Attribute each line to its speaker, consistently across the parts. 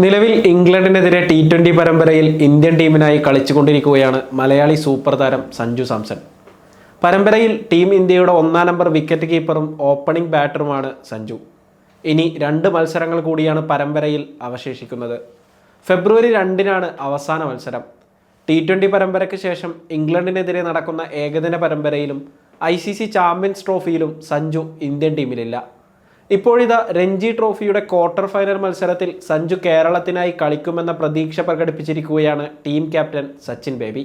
Speaker 1: നിലവിൽ ഇംഗ്ലണ്ടിനെതിരെ T twenty പരമ്പരയിൽ ഇന്ത്യൻ ടീമിനായി കളിച്ചുകൊണ്ടിരിക്കുകയാണ് മലയാളി സൂപ്പർ താരം സഞ്ജു സാംസൺ. പരമ്പരയിൽ ടീം ഇന്ത്യയുടെ ഒന്നാം നമ്പർ വിക്കറ്റ് കീപ്പറും ഓപ്പണിംഗ് ബാറ്ററുമാണ് സഞ്ജു. ഇനി രണ്ട് മത്സരങ്ങൾ കൂടിയാണ് പരമ്പരയിൽ അവശേഷിക്കുന്നത്. ഫെബ്രുവരി രണ്ടിനാണ് അവസാന മത്സരം. ടി ട്വന്റി പരമ്പരയ്ക്ക് ശേഷം ഇംഗ്ലണ്ടിനെതിരെ നടക്കുന്ന ഏകദിന പരമ്പരയിലും ഐ സി സി ചാമ്പ്യൻസ് ട്രോഫിയിലും സഞ്ജു ഇന്ത്യൻ ടീമിലില്ല. ഇപ്പോഴിതാ രഞ്ജി ട്രോഫിയുടെ ക്വാർട്ടർ ഫൈനൽ മത്സരത്തിൽ സഞ്ജു കേരളത്തിനായി കളിക്കുമെന്ന പ്രതീക്ഷ പ്രകടിപ്പിച്ചിരിക്കുകയാണ് ടീം ക്യാപ്റ്റൻ സച്ചിൻ ബേബി.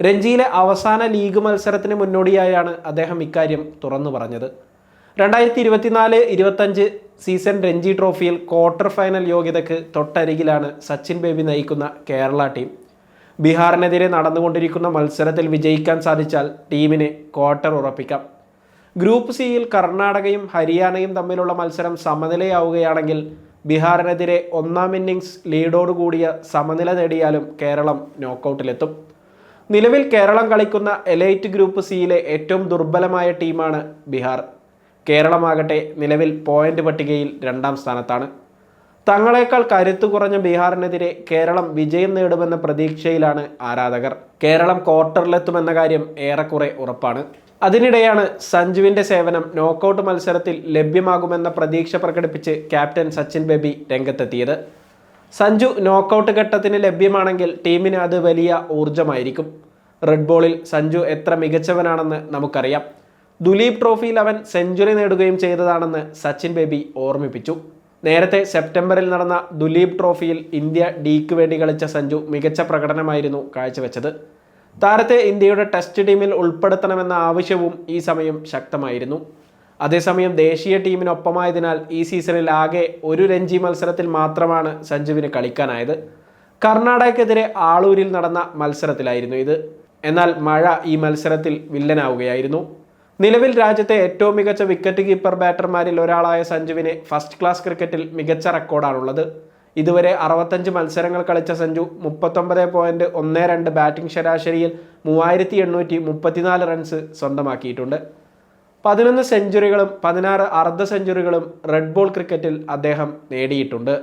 Speaker 1: രഞ്ജിയിലെ അവസാന ലീഗ് മത്സരത്തിന് മുന്നോടിയായാണ് അദ്ദേഹം ഇക്കാര്യം തുറന്നു പറഞ്ഞത്. രണ്ടായിരത്തി ഇരുപത്തിനാല് ഇരുപത്തഞ്ച് സീസൺ രഞ്ജി ട്രോഫിയിൽ ക്വാർട്ടർ ഫൈനൽ യോഗ്യതയ്ക്ക് തൊട്ടരികിലാണ് സച്ചിൻ ബേബി നയിക്കുന്ന കേരള ടീം. ബീഹാറിനെതിരെ നടന്നുകൊണ്ടിരിക്കുന്ന മത്സരത്തിൽ വിജയിക്കാൻ സാധിച്ചാൽ ടീമിന് ക്വാർട്ടർ ഉറപ്പിക്കാം. ഗ്രൂപ്പ് സിയിൽ കർണാടകയും ഹരിയാനയും തമ്മിലുള്ള മത്സരം സമനിലയാവുകയാണെങ്കിൽ ബീഹാറിനെതിരെ ഒന്നാം ഇന്നിങ്സ് ലീഡോട് കൂടിയ സമനില നേടിയാലും കേരളം നോക്കൗട്ടിലെത്തും. നിലവിൽ കേരളം കളിക്കുന്ന എലൈറ്റ് ഗ്രൂപ്പ് സിയിലെ ഏറ്റവും ദുർബലമായ ടീമാണ് ബീഹാർ. കേരളമാകട്ടെ നിലവിൽ പോയിന്റ് പട്ടികയിൽ രണ്ടാം സ്ഥാനത്താണ്. തങ്ങളെക്കാൾ കരുത്തു കുറഞ്ഞ ബീഹാറിനെതിരെ കേരളം വിജയം നേടുമെന്ന പ്രതീക്ഷയിലാണ് ആരാധകർ. കേരളം ക്വാർട്ടറിലെത്തുമെന്ന കാര്യം ഏറെക്കുറെ ഉറപ്പാണ്. അതിനിടെയാണ് സഞ്ജുവിന്റെ സേവനം നോക്കൌട്ട് മത്സരത്തിൽ ലഭ്യമാകുമെന്ന പ്രതീക്ഷ പ്രകടിപ്പിച്ച് ക്യാപ്റ്റൻ സച്ചിൻ ബേബി രംഗത്തെത്തിയത്. സഞ്ജു നോക്കൌട്ട് ഘട്ടത്തിന് ലഭ്യമാണെങ്കിൽ ടീമിന് അത് വലിയ ഊർജമായിരിക്കും റെഡ് ബോളിൽ സഞ്ജു എത്ര മികച്ചവനാണെന്ന് നമുക്കറിയാം. ദുലീപ് ട്രോഫിയിൽ അവൻ സെഞ്ചുറി നേടുകയും ചെയ്തതാണെന്ന് സച്ചിൻ ബേബി ഓർമ്മിപ്പിച്ചു. നേരത്തെ സെപ്റ്റംബറിൽ നടന്ന ദുലീപ് ട്രോഫിയിൽ ഇന്ത്യ ഡിക്ക് വേണ്ടി കളിച്ച സഞ്ജു മികച്ച പ്രകടനമായിരുന്നു കാഴ്ചവെച്ചത്. താരത്തെ ഇന്ത്യയുടെ ടെസ്റ്റ് ടീമിൽ ഉൾപ്പെടുത്തണമെന്ന ആവശ്യവും ഈ സമയം ശക്തമായിരുന്നു. അതേസമയം ദേശീയ ടീമിനൊപ്പമായതിനാൽ ഈ സീസണിൽ ആകെ ഒരു രഞ്ജി മത്സരത്തിൽ മാത്രമാണ് സഞ്ജുവിന് കളിക്കാനായത്. കർണാടകയ്ക്കെതിരെ ആളൂരിൽ നടന്ന മത്സരത്തിലായിരുന്നു ഇത്. എന്നാൽ മഴ ഈ മത്സരത്തിൽ വില്ലനാവുകയായിരുന്നു. നിലവിൽ രാജ്യത്തെ ഏറ്റവും മികച്ച വിക്കറ്റ് കീപ്പർ ബാറ്റർമാരിൽ ഒരാളായ സഞ്ജുവിന് ഫസ്റ്റ് ക്ലാസ് ക്രിക്കറ്റിൽ മികച്ച റെക്കോർഡാണുള്ളത്. ഇതുവരെ അറുപത്തഞ്ച് മത്സരങ്ങൾ കളിച്ച സഞ്ജു മുപ്പത്തൊമ്പത് പോയിന്റ് ഒന്ന് രണ്ട് ബാറ്റിംഗ് ശരാശരിയിൽ മൂവായിരത്തി എണ്ണൂറ്റി മുപ്പത്തിനാല് റൺസ് സ്വന്തമാക്കിയിട്ടുണ്ട്. പതിനൊന്ന് സെഞ്ചുറികളും പതിനാറ് അർദ്ധ സെഞ്ചുറികളും റെഡ് ബോൾ ക്രിക്കറ്റിൽ അദ്ദേഹം നേടിയിട്ടുണ്ട്.